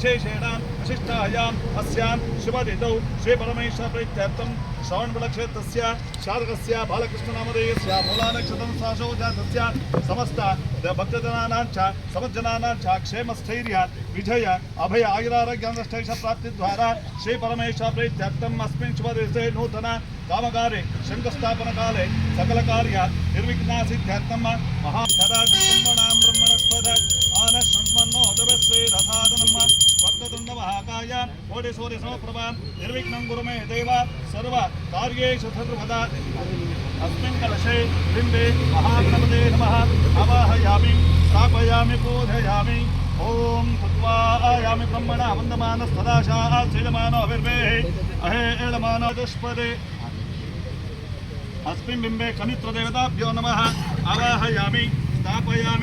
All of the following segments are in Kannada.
विशेषेण विशिष्टायाम् अस्यां शुभतिथौ श्रीपरमेश्वरप्रीत्यर्थं श्रवणबलक्षेत्रस्य शारकस्य बालकृष्णनामधेयस्य मूलानक्षत्रं साशो जातस्य समस्त भक्तजनानां च समज्जनानां च क्षेमस्थैर्य, विजय, अभय आयुरारोग्यानुष्ठैष प्राप्तिद्वारा श्रीपरमेश्वरप्रीत्यर्थम् अस्मिन् शुभदिवसे नूतन कामकारे शङ्कुस्थापनकाले सकलकार्य निर्विघ्नासिद्ध्यर्थं महाधराजन्मणां ब्रह्मणस्पद नो हतवश्री रथादनम वक्रतुंड महाकाय कोटि सूर्य समप्रभा निर्विघ्नं गुरु मे देव सर्व कार्येषु सर्वदा अस्मिन् कलशे बिम्बे महागणपते नमः आवाहयामि स्थापयामि बोधयामि ॐ कृत्वायामि ब्रह्मणा वन्दमानः सदाशाः श्रीलमानोभिर्वेः अहे एळमानोदुष्पदे अस्मिन् बिम्बे कनित्रदेवताभ्यो नमः आवाहयामि स्थापयामि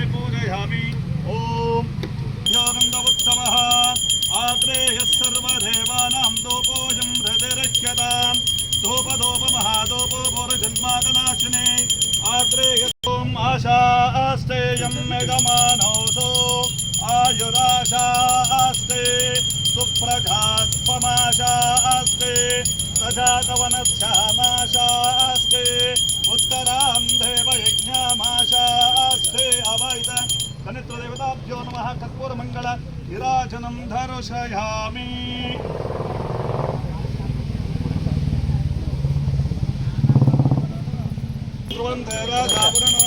गमनोऽसो आयुराशास्ते सुप्रघास्पमाशास्ते सजातवनश्यामाशास्ते उत्तरां देवयज्ञामाशास्ते अवैध खनित्वदेवताभ्यो नमः कर्पूरमङ्गल विराजनं धर्षयामि कुर्वन् देवराजापुरणो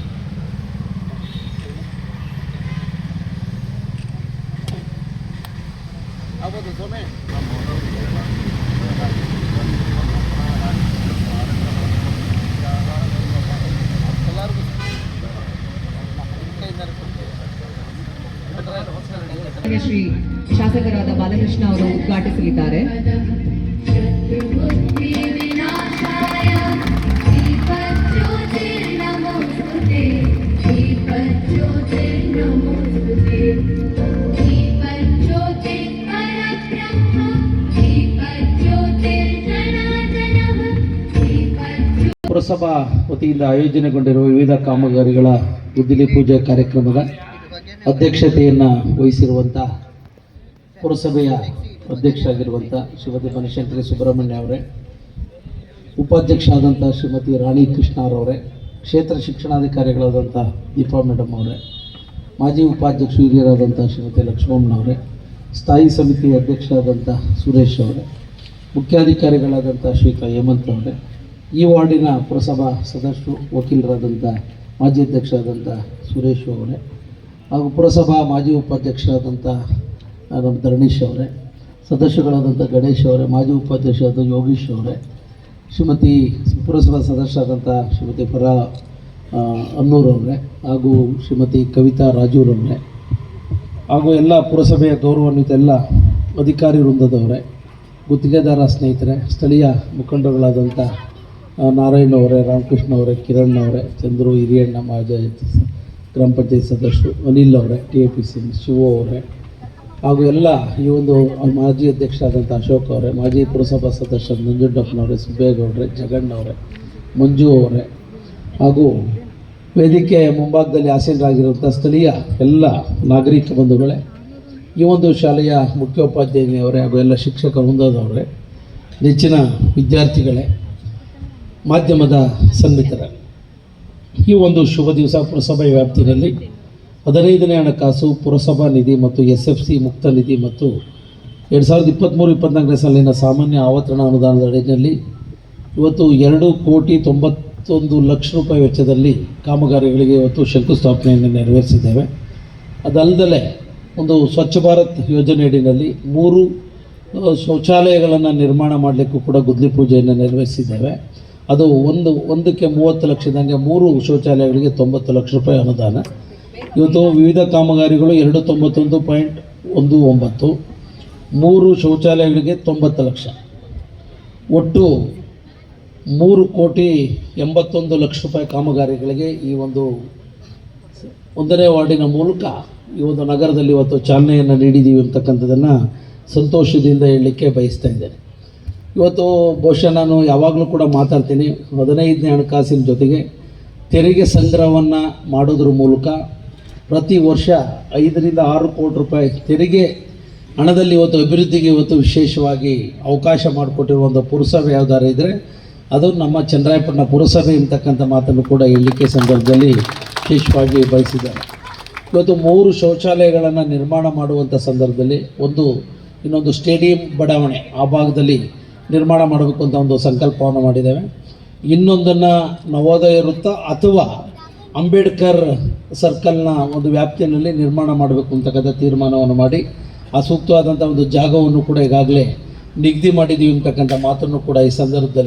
ಶ್ರೀ ಶಾಸಕರಾದ ಬಾಲಕೃಷ್ಣ ಅವರು ಉದ್ಘಾಟಿಸಲಿದ್ದಾರೆ. ಪುರಸಭಾ ವತಿಯಿಂದ ಆಯೋಜನೆಗೊಂಡಿರುವ ವಿವಿಧ ಕಾಮಗಾರಿಗಳ ಗುದ್ದಲಿ ಪೂಜೆ ಕಾರ್ಯಕ್ರಮದ ಅಧ್ಯಕ್ಷತೆಯನ್ನು ವಹಿಸಿರುವಂಥ ಪುರಸಭೆಯ ಅಧ್ಯಕ್ಷ ಆಗಿರುವಂಥ ಶ್ರೀಮತಿ ಬನಶಂಕರಿ ಸುಬ್ರಹ್ಮಣ್ಯ ಅವರೇ ಉಪಾಧ್ಯಕ್ಷ ಆದಂಥ ಶ್ರೀಮತಿ ರಾಣಿ ಕೃಷ್ಣರವರೇ ಕ್ಷೇತ್ರ ಶಿಕ್ಷಣಾಧಿಕಾರಿಗಳಾದಂಥ ದೀಪಾ ಮೇಡಮ್ ಅವರೇ, ಮಾಜಿ ಉಪಾಧ್ಯಕ್ಷ ಹಿರಿಯರಾದಂಥ ಶ್ರೀಮತಿ ಲಕ್ಷ್ಮಮ್ಮನವರೇ ಸ್ಥಾಯಿ ಸಮಿತಿ ಅಧ್ಯಕ್ಷರಾದಂಥ ಸುರೇಶ್ ಅವರೇ ಮುಖ್ಯಾಧಿಕಾರಿಗಳಾದಂಥ ಶ್ರೀಕ ಹೇಮಂತ್ ಅವರೇ ಈ ವಾರ್ಡಿನ ಪುರಸಭಾ ಸದಸ್ಯರು ವಕೀಲರಾದಂಥ ಮಾಜಿ ಅಧ್ಯಕ್ಷರಾದಂಥ ಸುರೇಶ್ ಅವರೇ ಹಾಗೂ ಪುರಸಭಾ ಮಾಜಿ ಉಪಾಧ್ಯಕ್ಷರಾದಂಥ ನಮ್ಮ ಧರಣೀಶ್ ಅವರೇ ಸದಸ್ಯಗಳಾದಂಥ ಗಣೇಶ್ ಅವರೇ, ಮಾಜಿ ಉಪಾಧ್ಯಕ್ಷರಾದ ಯೋಗೀಶ್ ಅವರೇ, ಶ್ರೀಮತಿ ಪುರಸಭಾ ಸದಸ್ಯರಾದಂಥ ಶ್ರೀಮತಿ ಅನ್ನೂರ್ ಅವರೇ ಹಾಗೂ ಶ್ರೀಮತಿ ಕವಿತಾ ರಾಜೂರವರೇ ಹಾಗೂ ಎಲ್ಲ ಪುರಸಭೆಯ ಗೌರವಾನ್ವಿತ ಎಲ್ಲ ಅಧಿಕಾರಿ ವೃಂದದವರೇ, ಗುತ್ತಿಗೆದಾರ ಸ್ನೇಹಿತರೆ, ಸ್ಥಳೀಯ ಮುಖಂಡರುಗಳಾದಂಥ ನಾರಾಯಣ ಅವರೇ, ರಾಮಕೃಷ್ಣ ಅವರೇ, ಕಿರಣ್ ಅವರೇ, ಚಂದ್ರು ಹಿರಿಯಣ್ಣ ಮಾಜಿ ಗ್ರಾಮ ಪಂಚಾಯತ್ ಸದಸ್ಯರು, ಅನಿಲ್ ಅವರೇ, T A P C Shiva ಅವರೇ, ಹಾಗೂ ಎಲ್ಲ ಈ ಒಂದು ಮಾಜಿ ಅಧ್ಯಕ್ಷರಾದಂಥ ಅಶೋಕ್ ಅವರೇ, ಮಾಜಿ ಪುರಸಭಾ ಸದಸ್ಯ ನಂಜುಂಡಪ್ಪನವರೇ ಸುಬ್ಬೇಗೌಡರೇ ಜಗಣ್ಣವರೇ ಮಂಜು ಅವರೇ, ಹಾಗೂ ವೇದಿಕೆ ಮುಂಭಾಗದಲ್ಲಿ ಆಸೀನರಾಗಿರುವಂಥ ಸ್ಥಳೀಯ ಎಲ್ಲ ನಾಗರಿಕ ಬಂಧುಗಳೇ, ಈ ಒಂದು ಶಾಲೆಯ ಮುಖ್ಯೋಪಾಧ್ಯಾಯಿನಿಯವರೇ ಹಾಗೂ ಎಲ್ಲ ಶಿಕ್ಷಕ ವೃಂದದವರೇ ನೆಚ್ಚಿನ ವಿದ್ಯಾರ್ಥಿಗಳೇ ಮಾಧ್ಯಮದ ಸನ್ಮಿತರ ಈ ಒಂದು ಶುಭ ದಿವಸ ಪುರಸಭೆ ವ್ಯಾಪ್ತಿಯಲ್ಲಿ ಹದಿನೈದನೇ ಹಣಕಾಸು, ಪುರಸಭಾ ನಿಧಿ ಮತ್ತು ಎಸ್ ಎಫ್ ಸಿ ಮುಕ್ತ ನಿಧಿ ಮತ್ತು ಎರಡು ಸಾವಿರದ ಇಪ್ಪತ್ತ್ಮೂರು ಇಪ್ಪತ್ತ್ನಾಲ್ಕನೇ ಸಾಲಿನ ಸಾಮಾನ್ಯ ಆವರ್ತನ ಅನುದಾನದ ಅಡಿಯಲ್ಲಿ ಇವತ್ತು ಎರಡು ಕೋಟಿ ತೊಂಬತ್ತೊಂದು ಲಕ್ಷ ರೂಪಾಯಿ ವೆಚ್ಚದಲ್ಲಿ ಕಾಮಗಾರಿಗಳಿಗೆ ಇವತ್ತು ಶಂಕುಸ್ಥಾಪನೆಯನ್ನು ನೆರವೇರಿಸಿದ್ದೇವೆ. ಅದಲ್ಲದೆ ಒಂದು ಸ್ವಚ್ಛ ಭಾರತ್ ಯೋಜನೆ ಅಡಿಯಲ್ಲಿ ಮೂರು ಶೌಚಾಲಯಗಳನ್ನು ನಿರ್ಮಾಣ ಮಾಡಲಿಕ್ಕೂ ಕೂಡ ಗುದ್ಲಿ ಪೂಜೆಯನ್ನು ನೆರವೇರಿಸಿದ್ದೇವೆ. ಅದು ಒಂದು, ಒಂದಕ್ಕೆ ಮೂವತ್ತು ಲಕ್ಷದಂಗೆ ಮೂರು ಶೌಚಾಲಯಗಳಿಗೆ ತೊಂಬತ್ತು ಲಕ್ಷ ರೂಪಾಯಿ ಅನುದಾನ. ಇವತ್ತು ವಿವಿಧ ಕಾಮಗಾರಿಗಳು ಎರಡು ತೊಂಬತ್ತೊಂದು ಪಾಯಿಂಟ್ ಒಂದು ಒಂಬತ್ತು, ಮೂರು ಶೌಚಾಲಯಗಳಿಗೆ ತೊಂಬತ್ತು ಲಕ್ಷ. ಒಟ್ಟು ಮೂರು ಕೋಟಿ ಎಂಬತ್ತೊಂದು ಲಕ್ಷ ರೂಪಾಯಿ ಕಾಮಗಾರಿಗಳಿಗೆ ಈ ಒಂದು ಒಂದನೇ ವಾರ್ಡಿನ ಮೂಲಕ ಈ ಒಂದು ನಗರದಲ್ಲಿ ಇವತ್ತು ಚಾಲನೆಯನ್ನು ನೀಡಿದ್ದೀವಿ ಅಂತಕ್ಕಂಥದ್ದನ್ನು ಸಂತೋಷದಿಂದ ಹೇಳಲಿಕ್ಕೆ ಬಯಸ್ತಾ ಇದ್ದೇನೆ. ಇವತ್ತು ಬಹುಶಃ ನಾನು ಯಾವಾಗಲೂ ಕೂಡ ಮಾತಾಡ್ತೀನಿ ಹದಿನೈದನೇ ಹಣಕಾಸಿನ ಜೊತೆಗೆ ತೆರಿಗೆ ಸಂಗ್ರಹವನ್ನು ಮಾಡೋದ್ರ ಮೂಲಕ ಪ್ರತಿ ವರ್ಷ ಐದರಿಂದ ಆರು ಕೋಟಿ ರೂಪಾಯಿ ತೆರಿಗೆ ಹಣದಲ್ಲಿ ಇವತ್ತು ಅಭಿವೃದ್ಧಿಗೆ ಇವತ್ತು ವಿಶೇಷವಾಗಿ ಅವಕಾಶ ಮಾಡಿಕೊಟ್ಟಿರುವಂಥ ಪುರಸಭೆ ಯಾವ್ದಾರು ಇದ್ದರೆ ಅದು ನಮ್ಮ ಚಂದ್ರಾಯಪಟ್ಟಣ ಪುರಸಭೆ ಅಂತಕ್ಕಂಥ ಮಾತನ್ನು ಕೂಡ ಹೇಳಲಿಕ್ಕೆ ಸಂದರ್ಭದಲ್ಲಿ ವಿಶೇಷವಾಗಿ ಬಯಸಿದ್ದಾರೆ. ಇವತ್ತು ಮೂರು ಶೌಚಾಲಯಗಳನ್ನು ನಿರ್ಮಾಣ ಮಾಡುವಂಥ ಸಂದರ್ಭದಲ್ಲಿ ಒಂದು ಇನ್ನೊಂದು ಸ್ಟೇಡಿಯಂ ಬಡಾವಣೆ ಆ ಭಾಗದಲ್ಲಿ ನಿರ್ಮಾಣ ಮಾಡಬೇಕು ಅಂತ ಒಂದು ಸಂಕಲ್ಪವನ್ನು ಮಾಡಿದ್ದೇವೆ. ಇನ್ನೊಂದನ್ನು ನವೋದಯ ವೃತ್ತ ಅಥವಾ ಅಂಬೇಡ್ಕರ್ ಸರ್ಕಲ್ನ ಒಂದು ವ್ಯಾಪ್ತಿಯಲ್ಲಿ ನಿರ್ಮಾಣ ಮಾಡಬೇಕು ಅಂತಕ್ಕಂಥ ತೀರ್ಮಾನವನ್ನು ಮಾಡಿ, ಆ ಸೂಕ್ತವಾದಂಥ ಒಂದು ಜಾಗವನ್ನು ಕೂಡ ಈಗಾಗಲೇ ನಿಗದಿ ಮಾಡಿದ್ದೀವಿ ಅಂತಕ್ಕಂಥ ಮಾತನ್ನು ಕೂಡ ಈ ಸಂದರ್ಭದಲ್ಲಿ